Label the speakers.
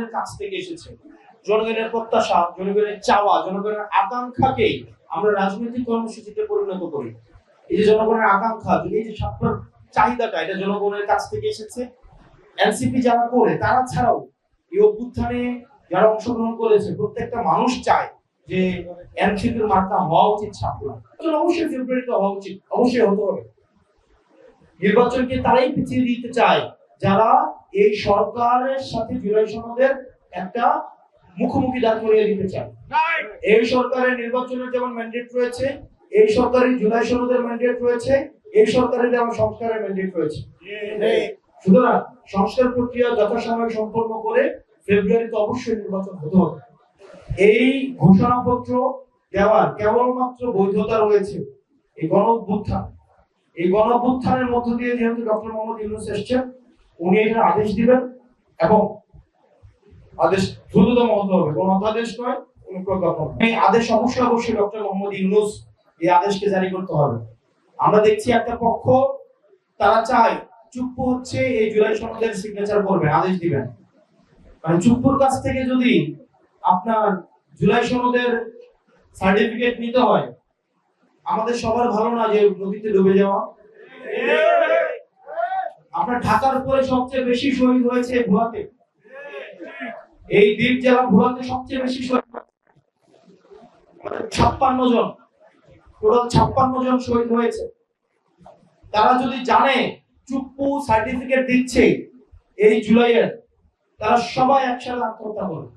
Speaker 1: জনগণের কাছ থেকে এসেছে। জনগণের প্রত্যাশা, জনগণের চাওয়া, জনগণের আকাঙ্ক্ষাকে আমরা রাজনৈতিক কর্মসূচিতে পরিণত করি। এই যে জনগণের আকাঙ্ক্ষা এই যে স্বার্থের চাহিদাটা, এটা জনগণের কাছ থেকে এসেছে, এনসিপি যারা করে, তারা ছাড়াও এই অভ্যুত্থানে যারা অংশগ্রহণ করেছে, প্রত্যেকটা মানুষ চায় যে এনসিপির মার্কা হওয়া উচিত ছাত্ররা অবশ্যই ফেব্রুয়ারিতে হওয়া উচিত, অবশ্যই হতে হবে। নির্বাচনকে তারাই পিছিয়ে দিতে চায় যারা এই সরকারের সাথে জুলাই সনদের একটা মুখোমুখি দাঁড় করিয়ে দিতে চায়। এই সরকারের নির্বাচনের যেমন ম্যান্ডেট রয়েছে, এই সরকারের জুলাই সনদের ম্যান্ডেট রয়েছে, এই সরকারের যেমন সংস্কারের ম্যান্ডেট রয়েছে। সুতরাং সংস্কার প্রক্রিয়া যথাসময়ে সম্পন্ন করে ফেব্রুয়ারিতে অবশ্যই নির্বাচন হতে হবে। এই ঘোষণাপত্র দেওয়ার কেবলমাত্র বৈধতা রয়েছে এই গণ এই গণ মধ্য দিয়ে যেহেতু ডক্টর মোহাম্মদ ইউনুস এসছেন উনি এটা আদেশ দিবেন এবং আদেশ দ্রুততম হতে হবে। কোন অধ্যাদেশ নয়। এই আদেশ অবশ্যই অবশ্যই ডক্টর মোহাম্মদ ইউনুস এই আদেশকে জারি করতে হবে। আমরা দেখছি একটা পক্ষ, তারা চায় চুপ্প হচ্ছে, এই জুলাই সনদের সিগনেচার করবেন, আদেশ দিবেন। মানে চুপ্পুর কাছ থেকে যদি আপনার জুলাই সনদের সার্টিফিকেট নিতে হয়, আমাদের সবার ভালো না যে নদীতে ডুবে যাওয়া? আপনার ঢাকার উপরে সবচেয়ে বেশি শহীদ হয়েছে ভুয়াতে। এই দ্বীপ জেলা ভুয়াতে সবচেয়ে বেশি শহীদ ছাপ্পান্ন জন, টোটাল ছাপ্পান্ন জন শহীদ হয়েছে। তারা যদি জানে, চুপ্পু সার্টিফিকেট দিচ্ছে এই জুলাইয়ের, তারা সবাই একসাথে আত্মহত্যা করবে।